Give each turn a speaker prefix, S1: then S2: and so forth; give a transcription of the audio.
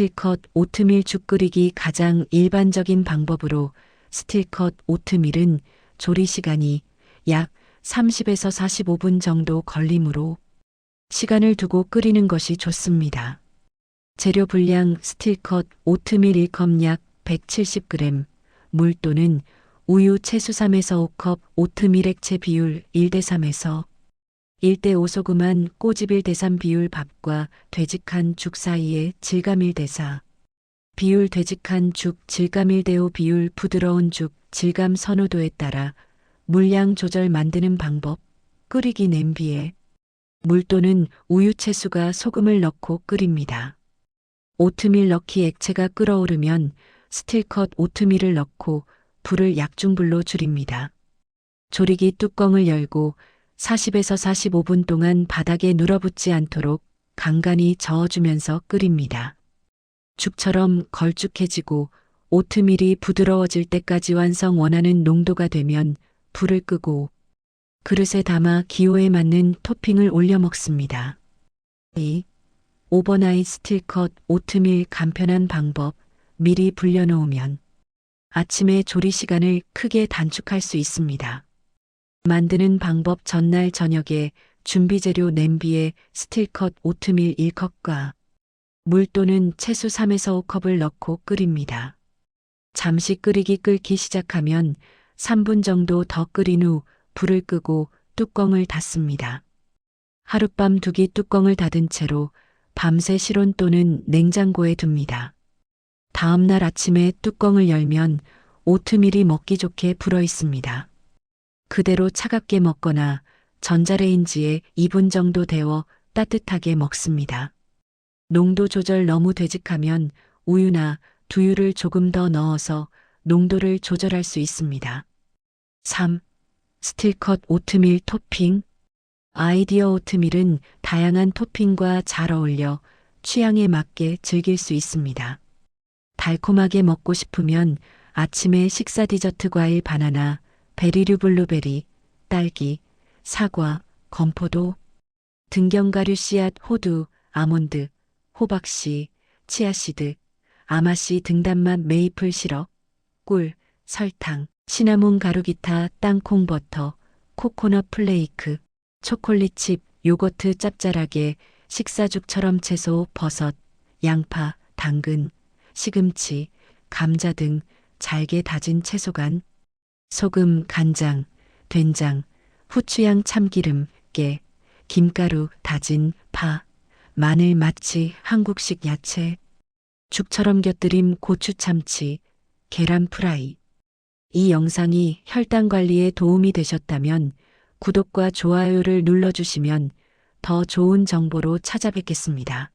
S1: 스틸컷 오트밀 죽 끓이기 가장 일반적인 방법으로 스틸컷 오트밀은 조리 시간이 약 30에서 45분 정도 걸리므로 시간을 두고 끓이는 것이 좋습니다. 재료 분량 스틸컷 오트밀 1컵 약 170g, 물 또는 우유 채수 3에서 5컵 오트밀 액체 비율 1대 3에서 1대 5 소금한 꼬집 1대 3 비율 밥과 되직한 죽 사이에 질감 1대 4 비율 되직한 죽 질감 1대 5 비율 부드러운 죽 질감 선호도에 따라 물량 조절 만드는 방법 끓이기 냄비에 물 또는 우유 채수가 소금을 넣고 끓입니다. 오트밀 넣기 액체가 끓어오르면 스틸컷 오트밀을 넣고 불을 약중불로 줄입니다. 조리기 뚜껑을 열고 40에서 45분 동안 바닥에 눌어붙지 않도록 간간히 저어주면서 끓입니다. 죽처럼 걸쭉해지고 오트밀이 부드러워질 때까지 완성 원하는 농도가 되면 불을 끄고 그릇에 담아 기호에 맞는 토핑을 올려 먹습니다. 2. 오버나잇 스틸컷 오트밀 간편한 방법 미리 불려놓으면 아침에 조리 시간을 크게 단축할 수 있습니다. 만드는 방법 전날 저녁에 준비 재료 냄비에 스틸컷 오트밀 1컵과 물 또는 채수 3에서 5컵을 넣고 끓입니다. 잠시 끓이기 끓기 시작하면 3분 정도 더 끓인 후 불을 끄고 뚜껑을 닫습니다. 하룻밤 두기 뚜껑을 닫은 채로 밤새 실온 또는 냉장고에 둡니다. 다음 날 아침에 뚜껑을 열면 오트밀이 먹기 좋게 불어 있습니다. 그대로 차갑게 먹거나 전자레인지에 2분 정도 데워 따뜻하게 먹습니다. 농도 조절 너무 되직하면 우유나 두유를 조금 더 넣어서 농도를 조절할 수 있습니다. 3. 스틸컷 오트밀 토핑 아이디어 오트밀은 다양한 토핑과 잘 어울려 취향에 맞게 즐길 수 있습니다. 달콤하게 먹고 싶으면 아침에 식사 디저트 과일 바나나, 베리류 블루베리, 딸기, 사과, 건포도, 등경가류 씨앗 호두, 아몬드, 호박씨, 치아씨드, 아마씨 등단맛 메이플 시럽, 꿀, 설탕, 시나몬 가루 기타 땅콩 버터, 코코넛 플레이크, 초콜릿 칩, 요거트 짭짤하게 식사죽처럼 채소, 버섯, 양파, 당근, 시금치, 감자 등 잘게 다진 채소간, 소금, 간장, 된장, 후추향 참기름, 깨, 김가루, 다진 파, 마늘, 마치, 한국식 야채, 죽처럼 곁들임 고추 참치, 계란 프라이. 이 영상이 혈당 관리에 도움이 되셨다면 구독과 좋아요를 눌러주시면 더 좋은 정보로 찾아뵙겠습니다.